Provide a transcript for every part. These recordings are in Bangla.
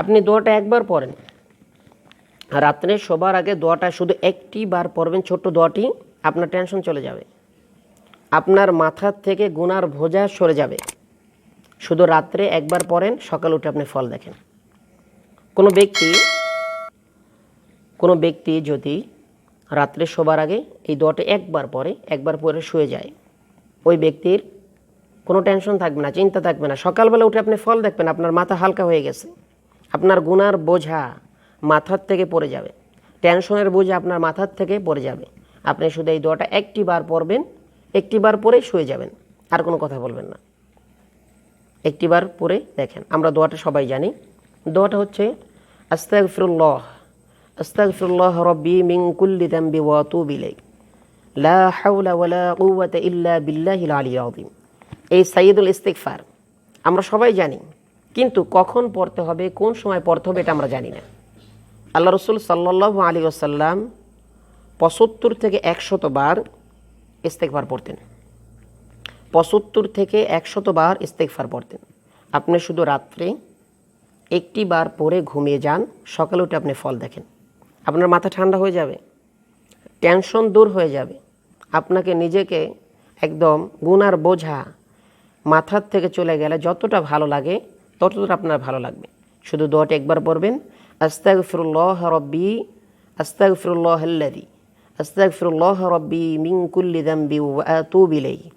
আপনি দোয়াটা একবার পড়েন। রাত্রে শোবার আগে দোয়াটা শুধু একটি বার পড়বেন, ছোট্ট দোয়াটি আপনার টেনশন চলে যাবে। আপনার মাথার থেকে গুনার ভোজা সরে যাবে। শুধু রাত্রে একবার পড়েন, সকাল উঠে আপনি ফল দেখেন। কোনো ব্যক্তি কোনো ব্যক্তি যদি রাত্রে শোবার আগে এই দোয়াটা একবার পরে একবার পরে শুয়ে যায়, ওই ব্যক্তির কোনো টেনশন থাকবে না, চিন্তা থাকবে না। সকালবেলা উঠে আপনি ফল দেখবেন, আপনার মাথা হালকা হয়ে গেছে। আপনার গুনার বোঝা মাথার থেকে পড়ে যাবে। টেনশনের বোঝা আপনার মাথার থেকে পড়ে যাবে। আপনি শুধু এই দোয়াটা একটি বার পড়বেন, একটি বার পরে শুয়ে যাবেন, আর কোনো কথা বলবেন না। একটিবার পরে দেখেন, আমরা দোয়াটা সবাই জানি। দোয়াটা হচ্ছে, আস্তাগফিরুল্লাহ আস্তাগফিরুল্লাহ রব্বি মিন কুল্লি যামবি ওয়া আতুবু ইলাইহি লা হাওলা ওয়ালা কুওয়াতা ইল্লা বিল্লাহিল আলিয়্যিল আযীম। এই সাইয়্যিদুল ইস্তিগফার আমরা সবাই জানি কিন্তু কখন পড়তে হবে, কোন সময় পড়তে হবে এটা আমরা জানি না। আল্লাহ রসুল সাল্লাল্লাহু আলাইহি ওয়াসাল্লাম পঁচাত্তর থেকে একশত বার ইস্তেকবার পড়তেন। পঁচাত্তর থেকে একশত বার ইস্তেকফার পড়তেন। আপনি শুধু রাত্রে একটি বার পরে ঘুমিয়ে যান, সকালে উঠে আপনি ফল দেখেন। আপনার মাথা ঠান্ডা হয়ে যাবে, টেনশন দূর হয়ে যাবে। আপনাকে নিজেকে একদম গুনার বোঝা মাথার থেকে চলে গেলে যতটা ভালো লাগে ততটা আপনার ভালো লাগবে। শুধু দোয়াটা একবার পড়বেন, আস্তাগফিরুল্লাহ রব্বি, আস্তাগফিরুল্লাহ আল্লাযী, আস্তাগফিরুল্লাহ রব্বি মিন কুল্লি যামবি ওয়া আতুবু ইলাইহি,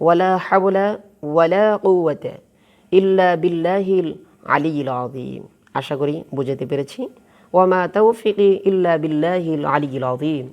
ওয়ালা হাওলা ওয়ালা কুওয়াতা ইল্লা বিল্লাহিল আলিয়্যিল আযীম। আশা করি বুঝাতে পেরেছি। ওয়ামা তৌফিকি ইল্লা বিল্লাহিল আলিয়্যিল আযীম।